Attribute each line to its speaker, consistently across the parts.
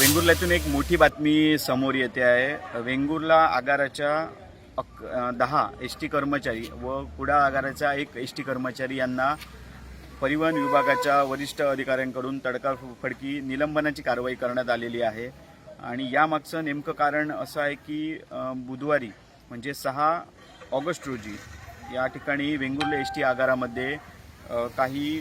Speaker 1: वेंगुर्ल्यातून एक मोठी बातमी समोर येते आहे. वेंगुर्ला आगाराच्या अक दहा एस टी कर्मचारी व कुडा आगाराचा एक एस टी कर्मचारी यांना परिवहन विभागाच्या वरिष्ठ अधिकाऱ्यांकडून तडकाफडकी निलंबनाची कारवाई करण्यात आलेली आहे. आणि यामागचं नेमकं कारण असं आहे की बुधवारी म्हणजे सहा ऑगस्ट रोजी या ठिकाणी वेंगुर्ले एस टी आगारामध्ये काही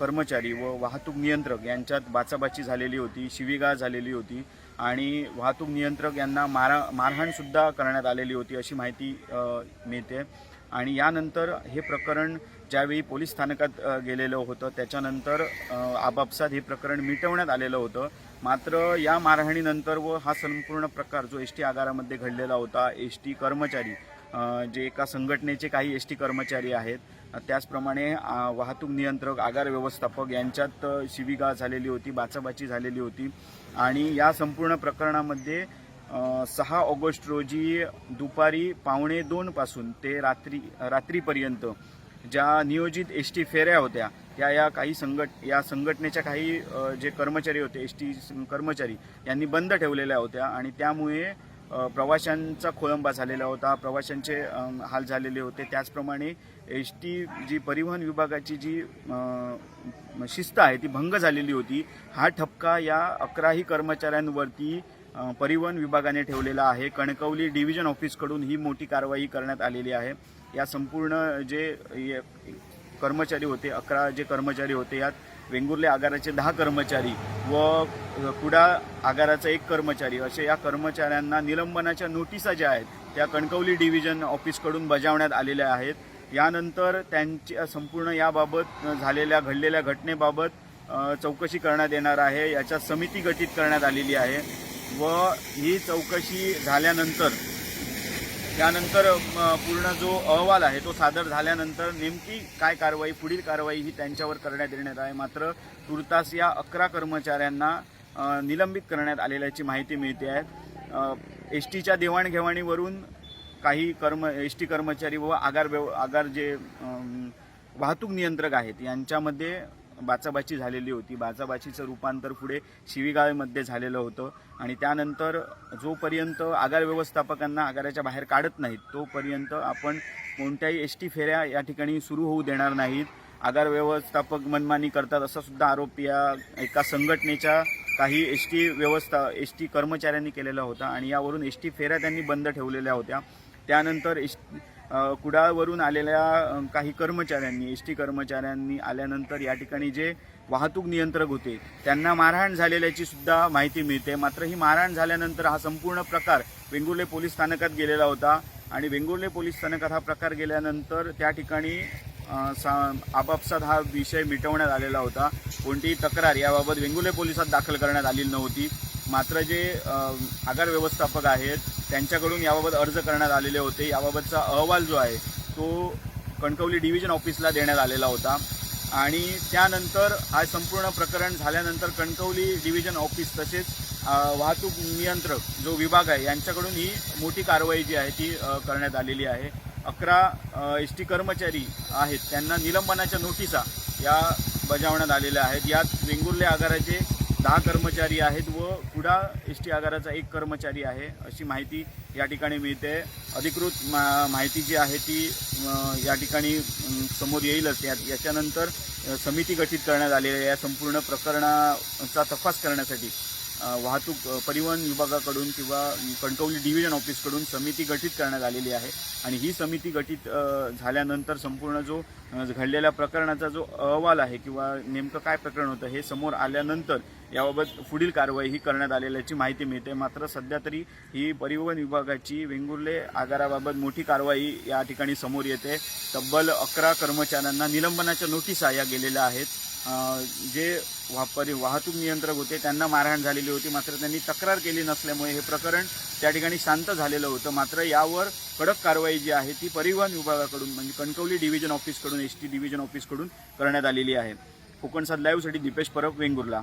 Speaker 1: कर्मचारी व वाहतूक नियंत्रक यांच्यात बाचाबाची झालेली होती शिवीगाळ झालेली होती आणि वाहतूक नियंत्रक यांना मारा मारहाणसुद्धा करण्यात आलेली होती अशी माहिती मिळते. आणि यानंतर हे प्रकरण ज्यावेळी पोलीस स्थानकात गेलेलं होतं त्याच्यानंतर आपापसात हे प्रकरण मिटवण्यात आलेलं होतं. मात्र या मारहाणीनंतर व हा संपूर्ण प्रकार जो एस टी आगारामध्ये घडलेला होता एस टी कर्मचारी जे एका संघटनेचे काही एस टी कर्मचारी आहेत त्याचप्रमाणे वाहतूक नियंत्रक आगार व्यवस्थापक यांच्यात अ, झालेली होती बाचाबाची झालेली होती. आणि या संपूर्ण प्रकरणामध्ये सहा ऑगस्ट रोजी दुपारी पावणे दोनपासून ते रात्री रात्रीपर्यंत ज्या नियोजित एस टी फेऱ्या होत्या त्या या काही संघट या संघटनेच्या काही जे कर्मचारी होते एस टी कर्मचारी यांनी बंद ठेवलेल्या होत्या. आणि त्यामुळे प्रवाशांचा खोळंबा झालेला होता प्रवाशांचे हाल झालेले होते. त्याचप्रमाणे एस टी जी परिवहन विभागाची जी शिस्त आहे ती भंग झालेली होती. हा ठपका या अकराही कर्मचाऱ्यांवरती परिवहन विभागाने ठेवलेला आहे. कणकवली डिव्हिजन ऑफिसकडून ही मोठी कारवाई करण्यात आलेली आहे. या संपूर्ण जे ये- कर्मचारी होते अकरा जे कर्मचारी होते यात वेंगुर्ले आगाराचे दहा कर्मचारी व कुडा आगाराचा एक कर्मचारी. असे या कर्मचाऱ्यांना निलंबनाच्या नोटिसा ज्या आहेत त्या कणकवली डिव्हिजन ऑफिसकडून बजावण्यात आलेल्या आहेत. यानंतर त्यांच्या संपूर्ण याबाबत झालेल्या घडलेल्या घटनेबाबत चौकशी करण्यात येणार आहे. याच्या समिती गठीत करण्यात आलेली आहे. व ही चौकशी झाल्यानंतर त्यानंतर पूर्ण जो अहवाल आहे तो सादर झाल्यानंतर नेमकी काय कारवाई पुढील कारवाई ही त्यांच्यावर करण्यात येण्यात आहे. मात्र तुर्तास या अकरा कर्मचाऱ्यांना निलंबित करण्यात आलेल्याची माहिती मिळते आहे. एस टीच्या देवाणघेवाणीवरून काही कर्म एस टी कर्मचारी व आगार व्यव आगार जे वाहतूक नियंत्रक आहेत यांच्यामध्ये बाचाबाची झालेली होती. बाचाबाचीचं रूपांतर पुढे शिवीगाळमध्ये झालेलं होतं. आणि त्यानंतर जोपर्यंत आगार व्यवस्थापकांना आगाराच्या बाहेर काढत नाहीत तोपर्यंत आपण कोणत्याही एस टी फेऱ्या या ठिकाणी सुरू होऊ देणार नाहीत. आगार व्यवस्थापक मनमानी करतात असा सुद्धा आरोप या एका संघटनेच्या काही एस टी व्यवस्था एस टी कर्मचाऱ्यांनी केलेला होता. आणि यावरून एस टी फेऱ्या त्यांनी बंद ठेवलेल्या होत्या. त्यानंतर एस कुडाळवरून आलेल्या काही कर्मचाऱ्यांनी एस टी कर्मचाऱ्यांनी आल्यानंतर या ठिकाणी जे वाहतूक नियंत्रक होते त्यांना मारहाण झालेल्याची सुद्धा माहिती मिळते. मात्र ही मारहाण झाल्यानंतर हा संपूर्ण प्रकार वेंगुर्ले पोलीस स्थानकात गेलेला होता आणि वेंगुर्ले पोलीस स्थानकात हा प्रकार गेल्यानंतर त्या ठिकाणी सा आपापसात हा विषय मिटवण्यात आलेला होता. कोणतीही तक्रार याबाबत वेंगुर्ले पोलिसात दाखल करण्यात आलेली नव्हती. मात्र जे आगार व्यवस्थापक आहेत त्यांच्याकडून याबाबत अर्ज करण्यात आलेले होते. याबाबतचा अहवाल जो आहे तो कणकवली डिव्हिजन ऑफिसला देण्यात आलेला होता. आणि त्यानंतर हा संपूर्ण प्रकरण झाल्यानंतर कणकवली डिव्हिजन ऑफिस तसेच वाहतूक नियंत्रक जो विभाग आहे यांच्याकडून ही मोठी कारवाई जी आहे ती करण्यात आलेली आहे. अकरा एस टी कर्मचारी आहेत त्यांना निलंबनाच्या नोटिसा या बजावण्यात आलेल्या आहेत. यात वेंगुर्ले आगाराचे दहा कर्मचारी आहेत व कुडा एस टी आगाराचा एक कर्मचारी आहे अशी माहिती या ठिकाणी मिळते. अधिकृत मा माहिती जी आहे ती या ठिकाणी समोर येईलच. या याच्यानंतर समिती गठीत करण्यात आलेली आहे. या संपूर्ण प्रकरणाचा तपास करण्यासाठी वाहतूक परिवहन विभागाकडून किंवा कणकवली डिव्हिजन ऑफिसकडून समिती गठीत करण्यात आलेली आहे. आणि ही समिती गठीत झाल्यानंतर संपूर्ण जो घडलेल्या प्रकरणाचा जो अहवाल आहे किंवा नेमकं काय प्रकरण होतं हे समोर आल्यानंतर याबाबत पुढील कारवाई ही करण्यात आलेल्याची माहिती मिळते. मात्र सध्या तरी ही परिवहन विभागाची वेंगुर्ले आगाराबाबत मोठी कारवाई या ठिकाणी समोर येते. तब्बल अकरा कर्मचाऱ्यांना निलंबनाच्या नोटिसा या गेलेल्या आहेत. जे वापरी वाहतूक नियंत्रक होते त्यांना मारहाण झालेली होती. मात्र त्यांनी तक्रार केली नसल्यामुळे हे प्रकरण त्या ठिकाणी शांत झालेलं होतं. मात्र यावर कडक कारवाई जी आहे ती परिवहन विभागाकडून म्हणजे कणकवली डिव्हिजन ऑफिसकडून एस टी डिव्हिजन ऑफिसकडून करण्यात आलेली आहे. कोकणसात लाईव्हसाठी दीपेश परब वेंगुर्ला.